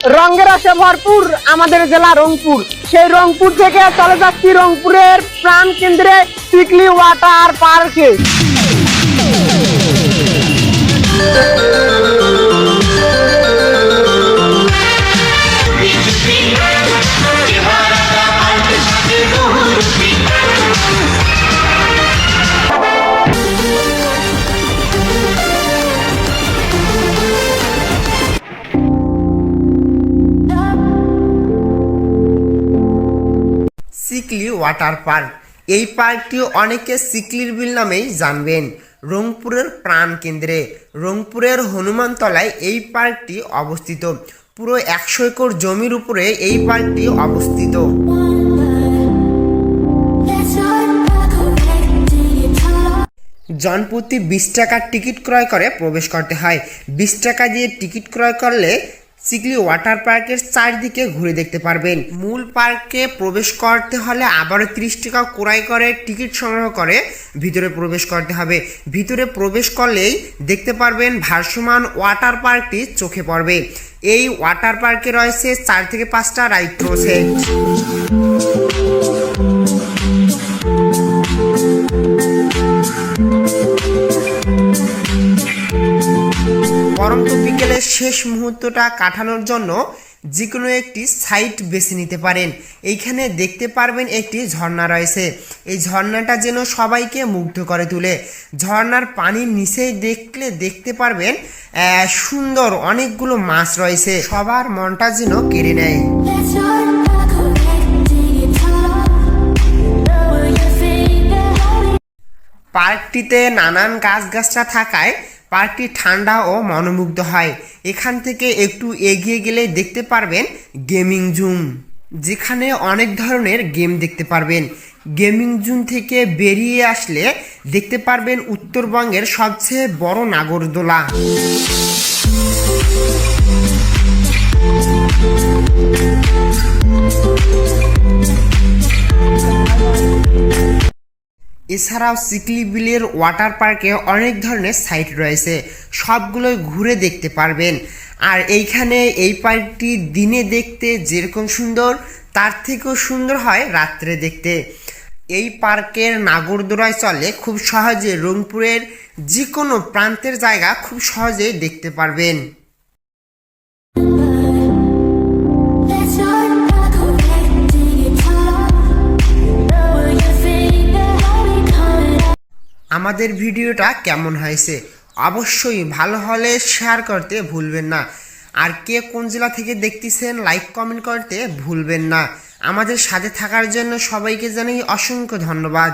রঙের আসে ভরপুর আমাদের জেলা রংপুর। সেই রংপুর থেকে চলে যাচ্ছি রংপুরের প্রাণ কেন্দ্রে ওয়াটার পার্কে। সিকলি ওয়াটার পার্ক এই পার্কটি অনেকে সিকলির বিল নামেই জানবেন। রংপুরের প্রাণ কেন্দ্রে রংপুরের হনুমানতলায় এই পার্কটি অবস্থিত। পুরো একশো একর জমির উপরে এই পার্কটি অবস্থিত। জনপ্রতি বিশ টাকার টিকিট ক্রয় করে প্রবেশ করতে হয়। বিশ টাকা দিয়ে টিকিট ক্রয় করলে সিকলি ওয়াটার পার্কের চারদিকে ঘুরে দেখতে পারবেন। মূল পার্কে প্রবেশ করতে হলে আবারও তিরিশ টাকা ক্রয় করে, টিকিট সংগ্রহ করে ভিতরে প্রবেশ করতে হবে। ভিতরে প্রবেশ করলেই দেখতে পারবেন ভারসমান ওয়াটার পার্কটি চোখে পড়বে। এই ওয়াটার পার্কে রয়েছে চার থেকে পাঁচটা রাইড সেট পরন্ত বিকেলের শেষ মুহূর্তটা কাটানোর জন্য যে কোনো একটি সাইট বেছে নিতে পারেন। এইখানে দেখতে পারবেন একটি ঝর্ণা রয়েছে। এই ঝর্ণাটা যেন সবাইকে মুগ্ধ করে তুলে। ঝর্ণার পানির নিচেই দেখলে দেখতে পারবেন সুন্দর অনেকগুলো মাছ রয়েছে। সবার মনটা যেন কেড়ে নেয়। পার্কটিতে নানান গাছগাছরা থাকায় পার্কটি ঠান্ডা ও মনোমুগ্ধ হয়। এখান থেকে একটু এগিয়ে গেলে দেখতে পারবেন গেমিং জুম, যেখানে অনেক ধরনের গেম দেখতে পারবেন। গেমিং জুন থেকে বেরিয়ে আসলে দেখতে পারবেন উত্তরবঙ্গের সবচেয়ে বড় নাগরদোলা। এছাড়াও সিকলি বিলের ওয়াটার পার্কে অনেক ধরনের সাইট রয়েছে, সবগুলোই ঘুরে দেখতে পারবেন। আর এইখানে এই পার্কটি দিনে দেখতে যেরকম সুন্দর, তার থেকেও সুন্দর হয় রাত্রে দেখতে। এই পার্কের নাগরদোড়ায় চলে খুব সহজে রংপুরের যে কোনো প্রান্তের জায়গা খুব সহজেই দেখতে পারবেন। আমাদের ভিডিওটা কেমন হয়েছে অবশ্যই ভালো হলে শেয়ার করতে ভুলবেন না। আর কে কোন জেলা থেকে দেখতেছেন লাইক কমেন্ট করতে ভুলবেন না। আমাদের সাথে থাকার জন্য সবাইকে জানাই অসংখ্য ধন্যবাদ।